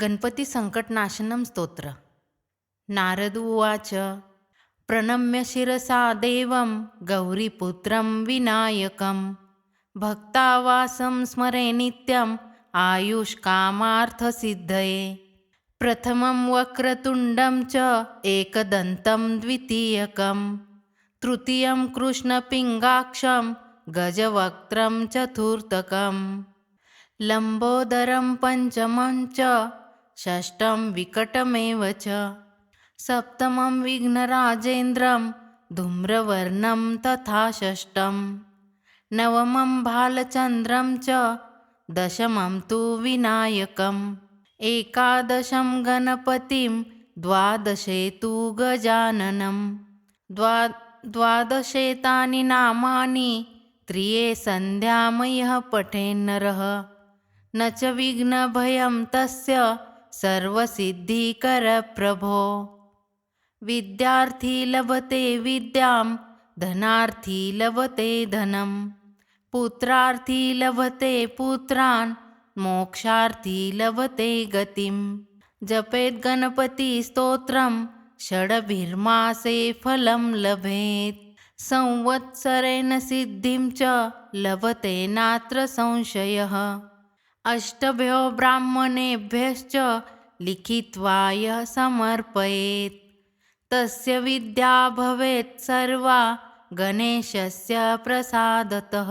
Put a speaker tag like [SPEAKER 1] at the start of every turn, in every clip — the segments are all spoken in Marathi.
[SPEAKER 1] गणपती संकटनाशनम स्तोत्र. नारद उवाच प्रणम्य शिरसा देवं गौरीपुत्रं विनायकं भक्तावासं स्मरे नित्यम् आयुष्कामार्थसिद्धये प्रथमं वक्रतुण्डं च एकदन्तं द्वितीयकं तृतीयं कृष्णपिङ्गाक्षं गजवक्त्रं चतुर्थकं। लम्बोदरं पञ्चमं च षष्ठं विकटमेव च। सप्तमं विघ्नराजेन्द्रं धूम्रवर्णं तथा षष्ठं। नवमं भालचन्द्रं च दशमं तु विनायकम्। एकादशं गणपतिं द्वादशे तु गजाननं। द्वा द्वादशेतानि नामानि त्रिये सन्ध्यामयः पठेन्नरः न च विघ्नभयं तस्य सर्वसिद्धिकरप्रभो विद्यार्थी लभते विद्यां धनार्थी लभते धनं। पुत्रार्थी लभते पुत्रान् मोक्षार्थी लभते गतिं जपेत् गणपतिस्तोत्रं षडभिर्मासे फलं लभेत्। संवत्सरेण सिद्धिं च लभते नात्र संशयः। अष्टभ्यो ब्राह्मणेभ्यश्च लिखित्वा यः समर्पयेत्। तस्य विद्या भवेत् सर्वा गणेशस्य प्रसादतः।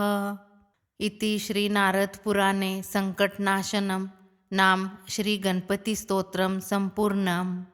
[SPEAKER 1] इति श्रीनारदपुराणे सङ्कटनाशनं नाम श्रीगणपतिस्तोत्रं सम्पूर्णम्।